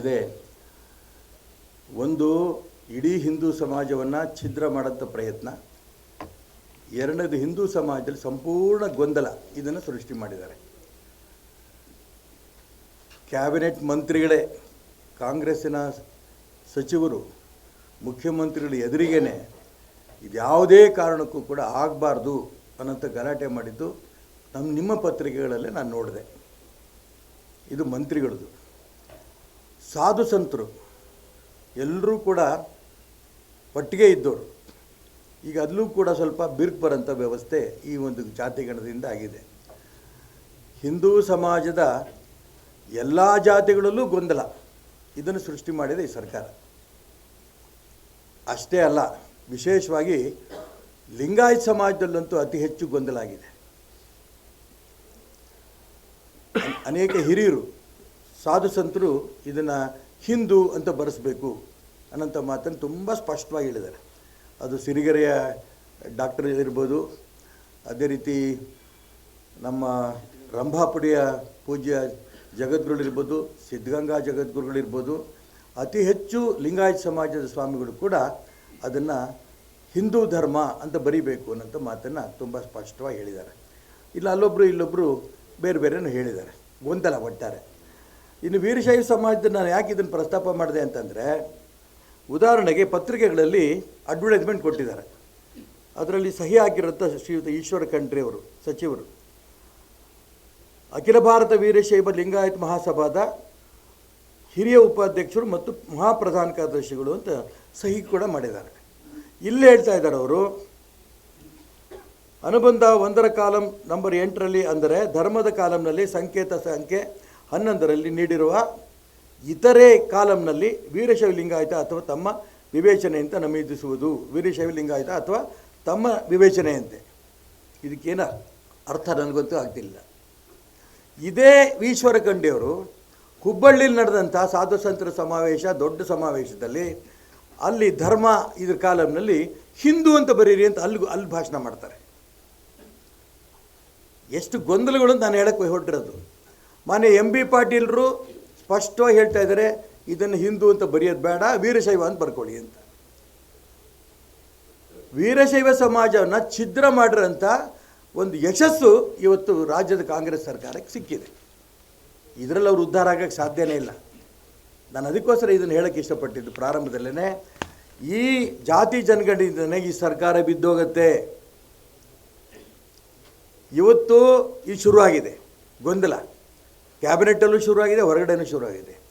ಏನಿದೆ ಒಂದು ಇಡೀ ಹಿಂದೂ ಸಮಾಜವನ್ನು ಛಿದ್ರ ಮಾಡೋಂಥ ಪ್ರಯತ್ನ. ಎರಡನೇದು ಹಿಂದೂ ಸಮಾಜದಲ್ಲಿ ಸಂಪೂರ್ಣ ಗೊಂದಲ ಇದನ್ನು ಸೃಷ್ಟಿ ಮಾಡಿದ್ದಾರೆ. ಕ್ಯಾಬಿನೆಟ್ ಮಂತ್ರಿಗಳೇ, ಕಾಂಗ್ರೆಸ್ಸಿನ ಸಚಿವರು, ಮುಖ್ಯಮಂತ್ರಿಗಳ ಎದುರಿಗೇನೆ ಇದ್ಯಾವುದೇ ಕಾರಣಕ್ಕೂ ಕೂಡ ಆಗಬಾರ್ದು ಅನ್ನೋಂಥ ಗಲಾಟೆ ಮಾಡಿದ್ದು ನಮ್ಮ ನಿಮ್ಮ ಪತ್ರಿಕೆಗಳಲ್ಲೇ ನಾನು ನೋಡಿದೆ. ಇದು ಮಂತ್ರಿಗಳದು ಸಾಧು ಸಂತರು ಎಲ್ಲರೂ ಕೂಡ ಒಟ್ಟಿಗೆ ಇದ್ದವರು ಈಗ ಅಲ್ಲೂ ಕೂಡ ಸ್ವಲ್ಪ ಬಿರ್ಕ್ ಬರೋಂಥ ವ್ಯವಸ್ಥೆ ಈ ಒಂದು ಜಾತಿಗಣದಿಂದ ಆಗಿದೆ. ಹಿಂದೂ ಸಮಾಜದ ಎಲ್ಲ ಜಾತಿಗಳಲ್ಲೂ ಗೊಂದಲ. ಇದನ್ನು ಸೃಷ್ಟಿ ಮಾಡಿದೆ ಈ ಸರ್ಕಾರ. ಅಷ್ಟೇ ಅಲ್ಲ, ವಿಶೇಷವಾಗಿ ಲಿಂಗಾಯತ್ ಸಮಾಜದಲ್ಲಂತೂ ಅತಿ ಹೆಚ್ಚು ಗೊಂದಲ ಆಗಿದೆ. ಅನೇಕ ಹಿರಿಯರು ಸಾಧು ಸಂತರು ಇದನ್ನು ಹಿಂದೂ ಅಂತ ಬರೆಸ್ಬೇಕು ಅನ್ನೋಂಥ ಮಾತನ್ನು ತುಂಬ ಸ್ಪಷ್ಟವಾಗಿ ಹೇಳಿದ್ದಾರೆ. ಅದು ಸಿರಿಗೆರೆಯ ಡಾಕ್ಟರ್ ಇರ್ಬೋದು, ಅದೇ ರೀತಿ ನಮ್ಮ ರಂಭಾಪುಡಿಯ ಪೂಜ್ಯ ಜಗದ್ಗುರುಗಳಿರ್ಬೋದು ಸಿದ್ಧಗಂಗಾ ಜಗದ್ಗುರುಗಳಿರ್ಬೋದು ಅತಿ ಹೆಚ್ಚು ಲಿಂಗಾಯತ್ ಸಮಾಜದ ಸ್ವಾಮಿಗಳು ಕೂಡ ಅದನ್ನು ಹಿಂದೂ ಧರ್ಮ ಅಂತ ಬರಿಬೇಕು ಅನ್ನೋಂಥ ಮಾತನ್ನು ತುಂಬ ಸ್ಪಷ್ಟವಾಗಿ ಹೇಳಿದ್ದಾರೆ. ಇಲ್ಲ ಅಲ್ಲೊಬ್ಬರು ಇಲ್ಲೊಬ್ಬರು ಬೇರೆ ಬೇರೆನೂ ಹೇಳಿದ್ದಾರೆ. ಗೊಂದಲ ಒಟ್ಟಾರೆ ಇನ್ನು ವೀರಶೈವ ಸಮಾಜದ ನಾನು ಯಾಕೆ ಇದನ್ನು ಪ್ರಸ್ತಾಪ ಮಾಡಿದೆ ಅಂತಂದರೆ, ಉದಾಹರಣೆಗೆ ಪತ್ರಿಕೆಗಳಲ್ಲಿ ಅಡ್ವರ್ಟೈಸ್ಮೆಂಟ್ ಕೊಟ್ಟಿದ್ದಾರೆ. ಅದರಲ್ಲಿ ಸಹಿ ಹಾಕಿರುತ್ತ ಶ್ರೀಯುತ ಈಶ್ವರ ಖಂಡ್ರಿ ಅವರು, ಸಚಿವರು. ಅಖಿಲ ಭಾರತ ವೀರಶೈವ ಲಿಂಗಾಯತ್ ಮಹಾಸಭಾದ ಹಿರಿಯ ಉಪಾಧ್ಯಕ್ಷರು ಮತ್ತು ಮಹಾಪ್ರಧಾನ ಕಾರ್ಯದರ್ಶಿಗಳು ಅಂತ ಸಹಿ ಕೂಡ ಮಾಡಿದ್ದಾರೆ. ಇಲ್ಲಿ ಹೇಳ್ತಾ ಇದ್ದಾರೆ ಅವರು, ಅನುಬಂಧ ಒಂದರ ಕಾಲಂ ನಂಬರ್ ಎಂಟರಲ್ಲಿ ಅಂದರೆ ಧರ್ಮದ ಕಾಲಂನಲ್ಲಿ ಸಂಕೇತ ಸಂಖ್ಯೆ ಹನ್ನೊಂದರಲ್ಲಿ ನೀಡಿರುವ ಇತರೆ ಕಾಲಂನಲ್ಲಿ ವೀರಶೈವ ಲಿಂಗಾಯತ ಅಥವಾ ತಮ್ಮ ವಿವೇಚನೆಯಂತೆ ನಮೂದಿಸುವುದು ವೀರಶೈವ ಲಿಂಗಾಯತ ಅಥವಾ ತಮ್ಮ ವಿವೇಚನೆಯಂತೆ. ಇದಕ್ಕೇನು ಅರ್ಥ ನನಗಂತೂ ಆಗ್ತಿಲ್ಲ. ಇದೇ ಈಶ್ವರ ಖಂಡಿಯವರು ಹುಬ್ಬಳ್ಳಿಯಲ್ಲಿ ನಡೆದಂಥ ಸಾಧು ಸಂತರ ಸಮಾವೇಶ, ದೊಡ್ಡ ಸಮಾವೇಶದಲ್ಲಿ ಅಲ್ಲಿ ಧರ್ಮ ಇದ್ರ ಕಾಲಂನಲ್ಲಿ ಹಿಂದೂ ಅಂತ ಬರೀರಿ ಅಂತ ಅಲ್ಲಿ ಅಲ್ಲಿ ಭಾಷಣ ಮಾಡ್ತಾರೆ. ಎಷ್ಟು ಗೊಂದಲಗಳು ನಾನು ಹೇಳಕ್ಕೆ ಹೊರಟಿರೋದು. ಮಾನ್ಯ ಎಂ ಬಿ ಪಾಟೀಲರು ಸ್ಪಷ್ಟವಾಗಿ ಹೇಳ್ತಾ ಇದ್ದಾರೆ, ಇದನ್ನು ಹಿಂದೂ ಅಂತ ಬರೆಯೋದು ಬೇಡ, ವೀರಶೈವ ಅಂತ ಬರ್ಕೊಳ್ಳಿ ಅಂತ. ವೀರಶೈವ ಸಮಾಜವನ್ನು ಛಿದ್ರ ಮಾಡಿರೋಂಥ ಒಂದು ಯಶಸ್ಸು ಇವತ್ತು ರಾಜ್ಯದ ಕಾಂಗ್ರೆಸ್ ಸರ್ಕಾರಕ್ಕೆ ಸಿಕ್ಕಿದೆ. ಇದರಲ್ಲಿ ಅವರು ಉದ್ಧಾರ ಆಗೋಕ್ಕೆ ಸಾಧ್ಯನೇ ಇಲ್ಲ. ನಾನು ಅದಕ್ಕೋಸ್ಕರ ಇದನ್ನು ಹೇಳೋಕ್ಕೆ ಇಷ್ಟಪಟ್ಟಿದ್ದು ಪ್ರಾರಂಭದಲ್ಲೇ ಈ ಜಾತಿ ಜನಗಣದಿಂದನೇ ಈ ಸರ್ಕಾರ ಬಿದ್ದೋಗತ್ತೆ. ಇವತ್ತು ಇದು ಶುರುವಾಗಿದೆ, ಗೊಂದಲ. ಕ್ಯಾಬಿನೆಟ್ಟಲ್ಲೂ ಶುರುವಾಗಿದೆ ಹೊರಗಡೆನೂ ಶುರುವಾಗಿದೆ.